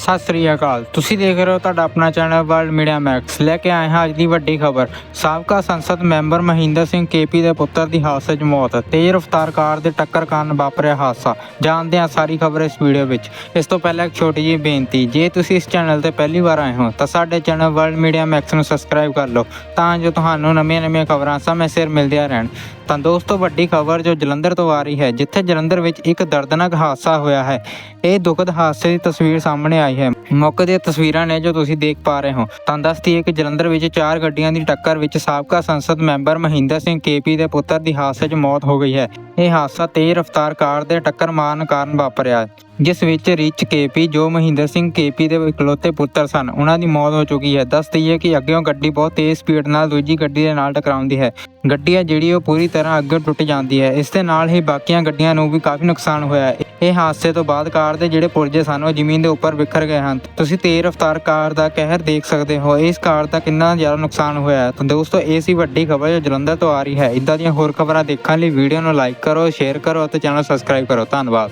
ਸਤਿ ਸ੍ਰੀ ਅਕਾਲ। ਤੁਸੀਂ ਦੇਖ ਰਹੇ ਹੋ ਤੁਹਾਡਾ ਆਪਣਾ ਚੈਨਲ ਵਰਲਡ ਮੀਡੀਆ ਮੈਕਸ। ਲੈ ਕੇ ਆਏ ਹਾਂ ਅੱਜ ਦੀ ਵੱਡੀ ਖਬਰ। ਸਾਬਕਾ ਸੰਸਦ ਮੈਂਬਰ ਮਹਿੰਦਰ ਸਿੰਘ ਕੇਪੀ ਦੇ ਪੁੱਤਰ ਦੀ ਹਾਦਸੇ 'ਚ ਮੌਤ। ਤੇਜ਼ ਰਫ਼ਤਾਰ ਕਾਰ ਦੇ ਟੱਕਰ ਕਾਰਨ ਵਾਪਰਿਆ ਹਾਦਸਾ। ਜਾਣਦੇ ਹਾਂ ਸਾਰੀ ਖਬਰ ਇਸ ਵੀਡੀਓ ਵਿੱਚ। ਇਸ ਤੋਂ ਪਹਿਲਾਂ ਇੱਕ ਛੋਟੀ ਜਿਹੀ ਬੇਨਤੀ। ਜੇ ਤੁਸੀਂ ਇਸ ਚੈਨਲ ਤੇ ਪਹਿਲੀ ਵਾਰ ਆਏ ਹੋ, ਤਾਂ ਸਾਡੇ ਚੈਨਲ ਵਰਲਡ ਮੀਡੀਆ ਮੈਕਸ ਨੂੰ ਸਬਸਕ੍ਰਾਈਬ ਕਰ ਲਓ। ਤਾਂ ਜੋ ਤੁਹਾਨੂੰ ਨਵੀਆਂ-ਨਵੀਆਂ ਖਬਰਾਂ ਸਮੇਂ ਸਿਰ ਮਿਲਦੀਆਂ ਰਹਿਣ। ਤਾਂ ਦੋਸਤੋ, ਵੱਡੀ ਖਬਰ ਜੋ ਜਲੰਧਰ ਤੋਂ ਆ ਰਹੀ ਹੈ, ਜਿੱਥੇ ਜਲੰਧਰ ਵਿੱਚ ਇੱਕ ਦਰਦਨਾਕ ਹਾਦਸਾ ਹੋਇਆ ਹੈ। ਇਹ ਦੁਖਦ ਹਾਦਸੇ ਦੀ ਤਸਵੀਰ ਸਾਹਮਣੇ ਆਈ ਹੈ। ਮੌਕੇ ਦੀਆਂ ਤਸਵੀਰਾਂ ਨੇ ਜੋ ਤੁਸੀਂ ਦੇਖ ਪਾ ਰਹੇ ਹੋ, ਤਾਂ ਦੱਸਦੀ ਹੈ ਕਿ ਜਲੰਧਰ ਵਿੱਚ ਚਾਰ ਗੱਡੀਆਂ ਦੀ ਟੱਕਰ ਵਿੱਚ ਸਾਬਕਾ ਸੰਸਦ ਮੈਂਬਰ ਮਹਿੰਦਰ ਸਿੰਘ ਕੇਪੀ ਦੇ ਪੁੱਤਰ ਦੀ ਹਾਦਸੇ 'ਚ ਮੌਤ ਹੋ ਗਈ ਹੈ। ਇਹ ਹਾਦਸਾ ਤੇਜ਼ ਰਫ਼ਤਾਰ ਕਾਰ ਦੇ ਟੱਕਰ ਮਾਰਨ ਕਾਰਨ ਵਾਪਰਿਆ ਜਿਸ ਵਿੱਚ ਰਿਚ ਕੇਪੀ ਜੋ ਮਹਿੰਦਰ ਸਿੰਘ ਕੇਪੀ ਦੇ ਇਕਲੌਤੇ ਪੁੱਤਰ ਸਨ, ਉਹਨਾਂ ਦੀ ਮੌਤ ਹੋ ਚੁੱਕੀ ਹੈ। ਦੱਸ ਹੈ ਕਿ ਅੱਗੇੋਂ ਗੱਡੀ ਬਹੁਤ ਤੇਜ਼ ਸਪੀਡ ਨਾਲ ਦੂਜੀ ਗੱਡੀ ਦੇ ਨਾਲ ਟਕਰਾਉਂਦੀ ਹੈ। ਗੱਡੀ ਹੈ ਜਿਹੜੀ ਉਹ ਪੂਰੀ ਤਰ੍ਹਾਂ ਅੱਗੇ ਟੁੱਟ ਜਾਂਦੀ ਹੈ। ਇਸ ਦੇ ਨਾਲ ਹੀ ਬਾਕੀਆਂ ਗੱਡੀਆਂ ਨੂੰ ਵੀ ਕਾਫੀ ਨੁਕਸਾਨ ਹੋਇਆ ਹੈ। ਇਹ ਹਾਦਸੇ ਤੋਂ ਬਾਅਦ ਕਾਰ ਦੇ ਜਿਹੜੇ ਪੁਰਜੇ ਸਨ, ਉਹ ਜ਼ਮੀਨ ਦੇ ਉੱਪਰ ਵਿਖਰ ਗਏ ਹਨ। ਤੁਸੀਂ ਤੇਜ਼ ਰਫ਼ਤਾਰ ਕਾਰ ਦਾ ਕਹਿਰ ਦੇਖ ਸਕਦੇ ਹੋ। ਇਸ ਕਾਰ ਦਾ ਕਿੰਨਾ ਜ਼ਿਆਦਾ ਨੁਕਸਾਨ ਹੋਇਆ ਹੈ। ਤਾਂ ਦੋਸਤੋ, ਇਹ ਸੀ ਵੱਡੀ ਖਬਰ ਜੋ ਜਲੰਧਰ ਤੋਂ ਆ ਰਹੀ ਹੈ। ਇਦਾਂ ਦੀਆਂ ਹੋਰ ਖਬਰਾਂ ਦੇਖਣ ਲਈ ਵੀਡੀਓ ਨੂੰ ਲਾਈਕ ਕਰੋ, ਸ਼ੇਅਰ ਕਰੋ ਅਤੇ ਚੈਨਲ ਸਬਸਕ੍ਰਾਈਬ ਕਰੋ। ਧੰਨਵਾਦ।